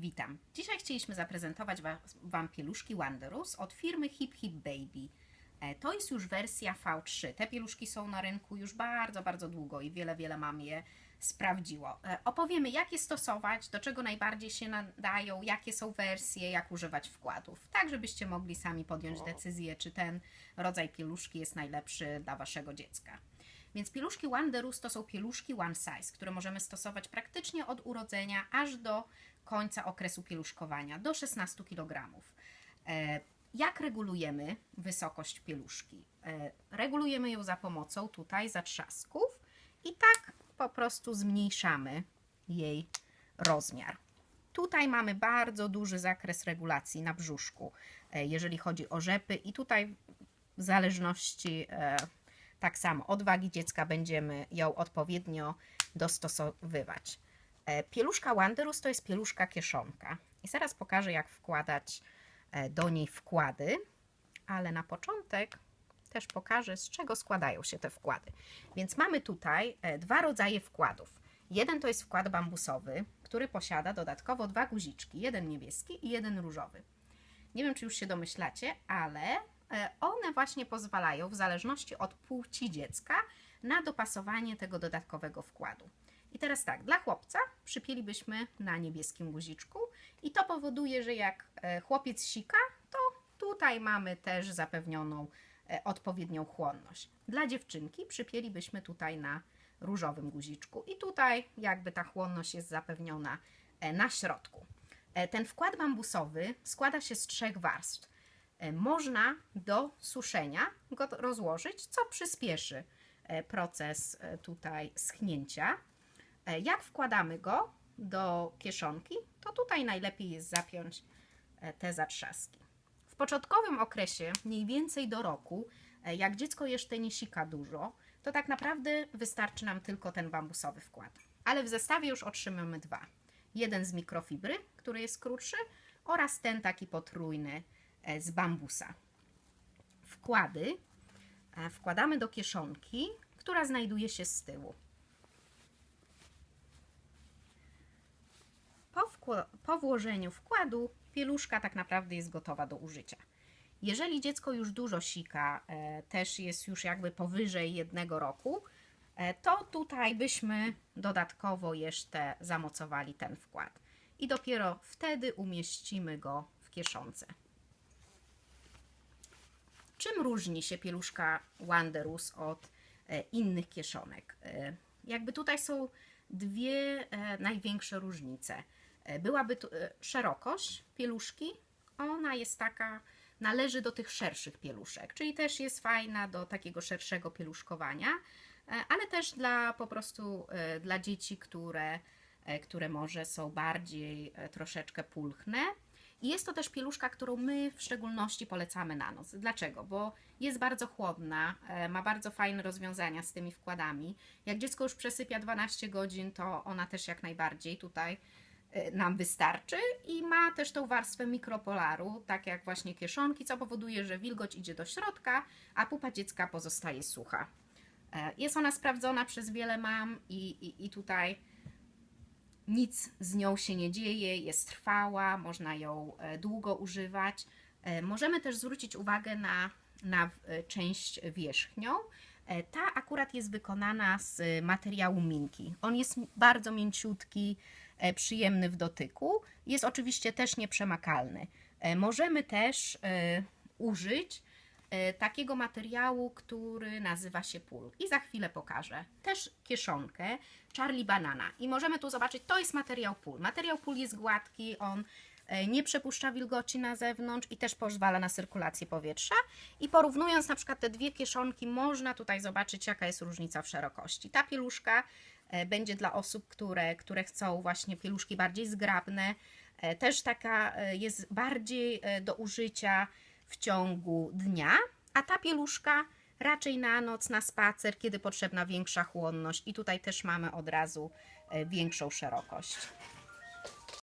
Witam. Dzisiaj chcieliśmy zaprezentować wa- Wam pieluszki Wanderus od firmy Hip Hip Baby. E, To jest już wersja V3. Te pieluszki są na rynku już bardzo, bardzo długo i wiele, wiele mam je sprawdziło. E, Opowiemy, jak je stosować, do czego najbardziej się nadają, jakie są wersje, jak używać wkładów, tak żebyście mogli sami podjąć decyzję, czy ten rodzaj pieluszki jest najlepszy dla Waszego dziecka. Więc pieluszki Wanderus to są pieluszki one size, które możemy stosować praktycznie od urodzenia aż do końca okresu pieluszkowania, do 16 kg. E, Jak regulujemy wysokość pieluszki? E, Regulujemy ją za pomocą tutaj zatrzasków i tak po prostu zmniejszamy jej rozmiar. Tutaj mamy bardzo duży zakres regulacji na brzuszku, e, jeżeli chodzi o rzepy i tutaj w zależności tak samo od wagi dziecka będziemy ją odpowiednio dostosowywać. E, Pieluszka Wanderus to jest pieluszka kieszonka. I zaraz pokażę, jak wkładać e, do niej wkłady, ale na początek też pokażę, z czego składają się te wkłady. Więc mamy tutaj e, dwa rodzaje wkładów. Jeden to jest wkład bambusowy, który posiada dodatkowo dwa guziczki, jeden niebieski i jeden różowy. Nie wiem, czy już się domyślacie, ale one właśnie pozwalają, w zależności od płci dziecka, na dopasowanie tego dodatkowego wkładu. I teraz tak, dla chłopca przypięlibyśmy na niebieskim guziczku i to powoduje, że jak e, chłopiec sika, to tutaj mamy też zapewnioną e, odpowiednią chłonność. Dla dziewczynki przypięlibyśmy tutaj na różowym guziczku i tutaj jakby ta chłonność jest zapewniona e, na środku. Ten wkład bambusowy składa się z trzech warstw. E, Można do suszenia go rozłożyć, co przyspieszy e, proces e, tutaj schnięcia. Jak wkładamy go do kieszonki, to tutaj najlepiej jest zapiąć te zatrzaski. W początkowym okresie, mniej więcej do roku, jak dziecko jeszcze nie sika dużo, to tak naprawdę wystarczy nam tylko ten bambusowy wkład. Ale w zestawie już otrzymamy dwa. Jeden z mikrofibry, który jest krótszy, oraz ten taki potrójny z bambusa. Wkłady e, wkładamy do kieszonki, która znajduje się z tyłu. Po, po włożeniu wkładu pieluszka tak naprawdę jest gotowa do użycia. Jeżeli dziecko już dużo sika, e, też jest już jakby powyżej jednego roku, e, to tutaj byśmy dodatkowo jeszcze zamocowali ten wkład. I dopiero wtedy umieścimy go w kieszonce. Czym różni się pieluszka Wanderus od e, innych kieszonek? E, jakby tutaj są dwie e, największe różnice. Byłaby tu szerokość pieluszki, ona jest taka, należy do tych szerszych pieluszek, czyli też jest fajna do takiego szerszego pieluszkowania, ale też dla po prostu dla dzieci, które, które może są bardziej troszeczkę pulchne. I jest to też pieluszka, którą my w szczególności polecamy na noc. Dlaczego? Bo jest bardzo chłodna, e, ma bardzo fajne rozwiązania z tymi wkładami. Jak dziecko już przesypia 12 godzin, to ona też jak najbardziej tutaj e, nam wystarczy i ma też tą warstwę mikropolaru, tak jak właśnie kieszonki, co powoduje, że wilgoć idzie do środka, a pupa dziecka pozostaje sucha. E, Jest ona sprawdzona przez wiele mam i, i, i tutaj nic z nią się nie dzieje, jest trwała, można ją e, długo używać. E, Możemy też zwrócić uwagę na, na e, część wierzchnią. Ta akurat jest wykonana z materiału minki. On jest bardzo mięciutki, przyjemny w dotyku. Jest oczywiście też nieprzemakalny. Możemy też użyć takiego materiału, który nazywa się pól. I za chwilę pokażę. Też kieszonkę Charlie Banana. I możemy tu zobaczyć, to jest materiał pól. Materiał pól jest gładki, on e, nie przepuszcza wilgoci na zewnątrz i też pozwala na cyrkulację powietrza. I porównując na przykład te dwie kieszonki, można tutaj zobaczyć, jaka jest różnica w szerokości. Ta pieluszka e, będzie dla osób, które, które chcą właśnie pieluszki bardziej zgrabne. E, Też taka e, jest bardziej e, do użycia w ciągu dnia, a ta pieluszka raczej na noc, na spacer, kiedy potrzebna większa chłonność i tutaj też mamy od razu e, większą szerokość.